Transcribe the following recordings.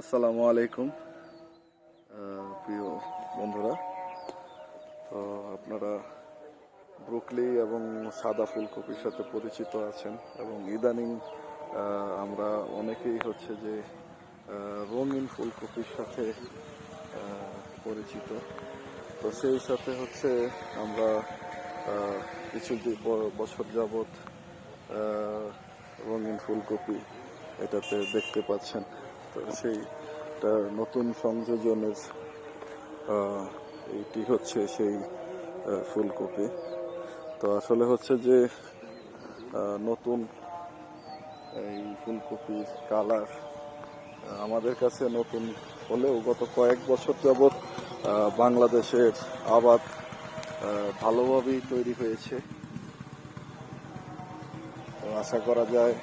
আসসালামু আলাইকুম প্রিয় বন্ধুরা। তো আপনারা ব্রুকলি এবং সাদা ফুলকপির সাথে পরিচিত আছেন এবং ইদানিং আমরা অনেকেই হচ্ছে যে রঙিন ফুলকপির সাথে পরিচিত। তো সেই সাথে হচ্ছে আমরা কিছু বছর যাবৎ রঙিন ফুলকপি এটাতে দেখতে পাচ্ছেন। তো সেইটা নতুন সংযোজনের এইটি হচ্ছে সেই ফুলকপি। তো আসলে হচ্ছে যে নতুন এই ফুলকপির কালার আমাদের কাছে নতুন হলেও গত কয়েক বছর যাবৎ বাংলাদেশের আবাদ ভালোভাবেই তৈরি হয়েছে। আশা করা যায়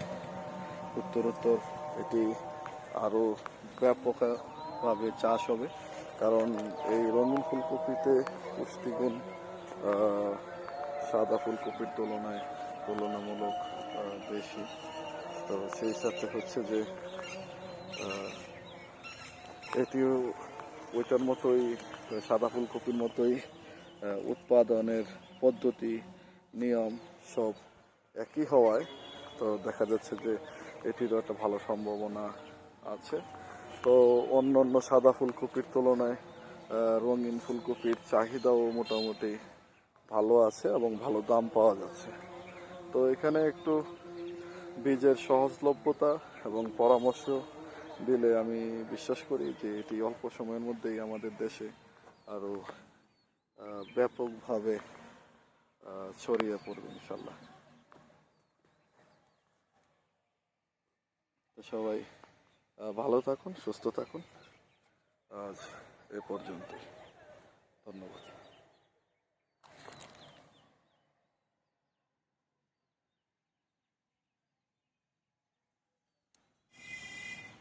উত্তরোত্তর এটি আরও ব্যাপকভাবে চাষ হবে। কারণ এই রঙিন ফুলকপিতে পুষ্টিগুণ সাদা ফুলকপির তুলনায় তুলনামূলক বেশি। তো সেই সাথে হচ্ছে যে এটিও ওইটার মতোই, সাদা ফুলকপির মতোই উৎপাদনের পদ্ধতি, নিয়ম সব একই হওয়ায় তো দেখা যাচ্ছে যে এটিরও একটা ভালো সম্ভাবনা আছে। তো অন্য অন্য সাদা ফুলকপির তুলনায় রঙিন ফুলকপির চাহিদাও মোটামুটি ভালো আছে এবং ভালো দাম পাওয়া যাচ্ছে। তো এখানে একটু বীজের সহজলভ্যতা এবং পরামর্শ দিলে আমি বিশ্বাস করি যে এটি অল্প সময়ের মধ্যেই আমাদের দেশে আরও ব্যাপকভাবে ছড়িয়ে পড়বে ইনশাল্লাহ সবাই ভালো থাকুন সুস্থ থাকুন। আজ এ পর্যন্তই। ধন্যবাদ।